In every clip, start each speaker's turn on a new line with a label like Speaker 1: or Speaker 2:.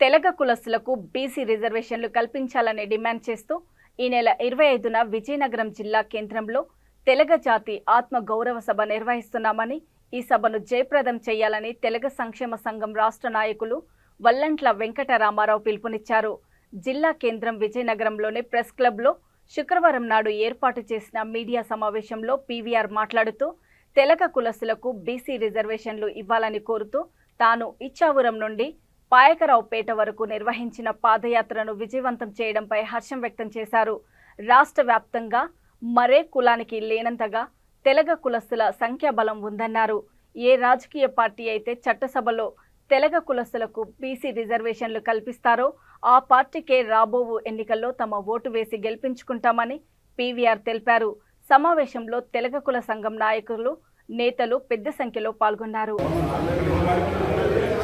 Speaker 1: Telaga కులస్తులకు BC రిజర్వేషన్లు కల్పించాలని demand చేస్తూ ఈ నెల ఇరవై ఐదున విజయనగరం జిల్లా కేంద్రంలో తెలగ జాతి ఆత్మ గౌరవ సభ నిర్వహిస్తున్నామని ఈ సభను జయప్రదం చేయాలని తెలగ సంక్షేమ సంఘం రాష్ట్ర నాయకులు వల్లంట్ల వెంకటరామారావు పిలుపునిచ్చారు. జిల్లా కేంద్రం విజయనగరంలోని ప్రెస్ క్లబ్లో శుక్రవారం నాడు ఏర్పాటు చేసిన మీడియా సమావేశంలో పీవీఆర్ మాట్లాడుతూ తెలగ కులస్తులకు బీసీ రిజర్వేషన్లు ఇవ్వాలని కోరుతూ తాను ఇచ్చావురం నుండి పాయకరావుపేట వరకు నిర్వహించిన పాదయాత్రను విజయవంతం చేయడంపై హర్షం వ్యక్తం చేశారు. రాష్ట్ర వ్యాప్తంగా మరే కులానికి లేనంతగా తెలగ కులస్తుల సంఖ్యాబలం ఉందన్నారు. ఏ రాజకీయ పార్టీ అయితే చట్టసభలో తెలగ కులస్తులకు బీసీ రిజర్వేషన్లు కల్పిస్తారో ఆ పార్టీకే రాబోవు ఎన్నికల్లో తమ ఓటు వేసి గెలిపించుకుంటామని పీవీఆర్ తెలిపారు. సమావేశంలో తెలగ కుల సంఘం నాయకులు నేతలు పెద్ద సంఖ్యలో పాల్గొన్నారు.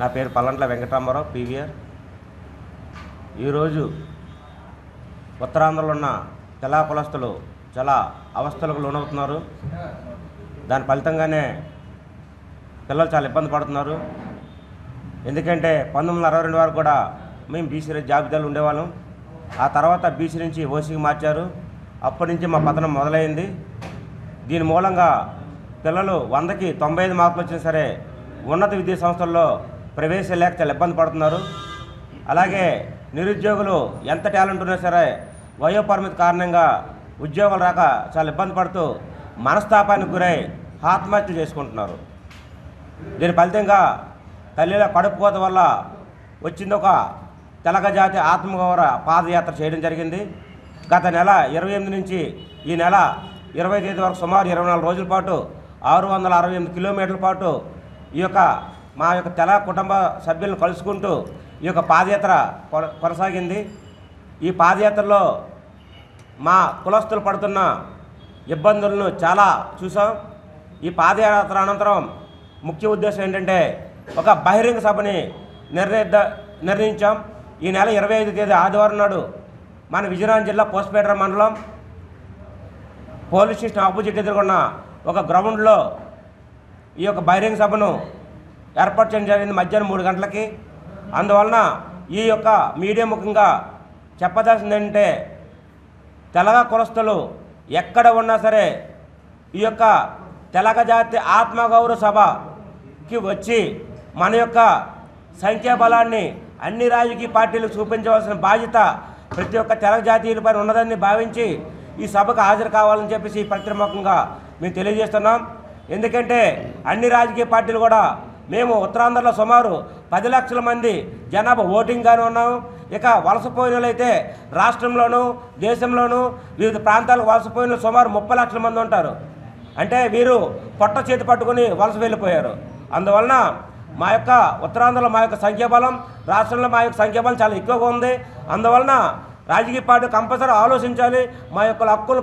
Speaker 2: నా పేరు పల్లంట్ల వెంకటరామారావు పీవీఆర్. ఈరోజు ఉత్తరాంధ్రలో ఉన్న తెలా కులస్తులు చాలా అవస్థలకు లోనవుతున్నారు. దాని ఫలితంగానే పిల్లలు చాలా ఇబ్బంది పడుతున్నారు. ఎందుకంటే పంతొమ్మిది వందల అరవై రెండు వరకు కూడా మేము బీసీ జాబితాలు ఉండేవాళ్ళం. ఆ తర్వాత బీసీ నుంచి ఓసీకి మార్చారు. అప్పటి నుంచి మా పతనం మొదలైంది. దీని మూలంగా పిల్లలు వందకి తొంభై ఐదు మార్కులు వచ్చినా సరే ఉన్నత విద్యా సంస్థల్లో ప్రవేశం లేక చాలా ఇబ్బంది పడుతున్నారు. అలాగే నిరుద్యోగులు ఎంత టాలెంట్ ఉన్నా సరే వయోపరిమితి కారణంగా ఉద్యోగాలు రాక చాలా ఇబ్బంది పడుతూ మనస్తాపానికి గురై ఆత్మహత్యలు చేసుకుంటున్నారు. దీని ఫలితంగా తల్లిలో కడుపు కోత వల్ల వచ్చింది ఒక తెలగ జాతి ఆత్మగౌరవ పాదయాత్ర చేయడం జరిగింది. గత నెల ఇరవై ఎనిమిది నుంచి ఈ నెల ఇరవై తేదీ వరకు సుమారు ఇరవై నాలుగు రోజుల పాటు ఆరు వందల అరవై ఎనిమిది కిలోమీటర్ల పాటు ఈ యొక్క మా యొక్క తెల కుటుంబ సభ్యులను కలుసుకుంటూ ఈ యొక్క పాదయాత్ర కొనసాగింది. ఈ పాదయాత్రలో మా కులస్తులు పడుతున్న ఇబ్బందులను చాలా చూసాం. ఈ పాదయాత్ర అనంతరం ముఖ్య ఉద్దేశం ఏంటంటే ఒక బహిరంగ సభని నిర్ణయిద్ద నిర్ణయించాం. ఈ నెల ఇరవై ఐదు తేదీ ఆదివారం నాడు మన విజయనగరం జిల్లా పోస్పేట మండలం పోలీస్ స్టేషన్ ఆపోజిట్ ఎదుర్కొన్న ఒక గ్రౌండ్లో ఈ యొక్క బహిరంగ సభను ఏర్పాటు చేయడం జరిగింది మధ్యాహ్నం మూడు గంటలకి. అందువలన ఈ యొక్క మీడియా ముఖంగా చెప్పదలసిందంటే ఏంటంటే తెలగ కులస్తులు ఎక్కడ ఉన్నా సరే ఈ యొక్క తెలగ జాతి ఆత్మగౌరవ సభకి వచ్చి మన యొక్క సంఖ్యాబలాన్ని అన్ని రాజకీయ పార్టీలకు చూపించవలసిన బాధ్యత ప్రతి ఒక్క తెలగ జాతీయులపై ఉన్నదని భావించి ఈ సభకు హాజరు కావాలని చెప్పేసి పత్రిముఖంగా మేము తెలియజేస్తున్నాం. ఎందుకంటే అన్ని రాజకీయ పార్టీలు కూడా మేము ఉత్తరాంధ్రలో సుమారు పది లక్షల మంది జనాభా ఓటింగ్గానే ఉన్నాము. ఇక వలసపోయిన అయితే రాష్ట్రంలోనూ దేశంలోనూ వివిధ ప్రాంతాలకు వలసపోయిన సుమారు ముప్పై లక్షల మంది ఉంటారు. అంటే వీరు పొట్ట చేతి పట్టుకుని వలస వెళ్ళిపోయారు. అందువలన మా యొక్క ఉత్తరాంధ్రలో మా యొక్క సంఖ్యాబలం రాష్ట్రంలో మా యొక్క సంఖ్యాబలం చాలా ఎక్కువగా ఉంది. అందువలన రాజకీయ పార్టీ కంపల్సరీ ఆలోచించాలి. మా యొక్క హక్కులు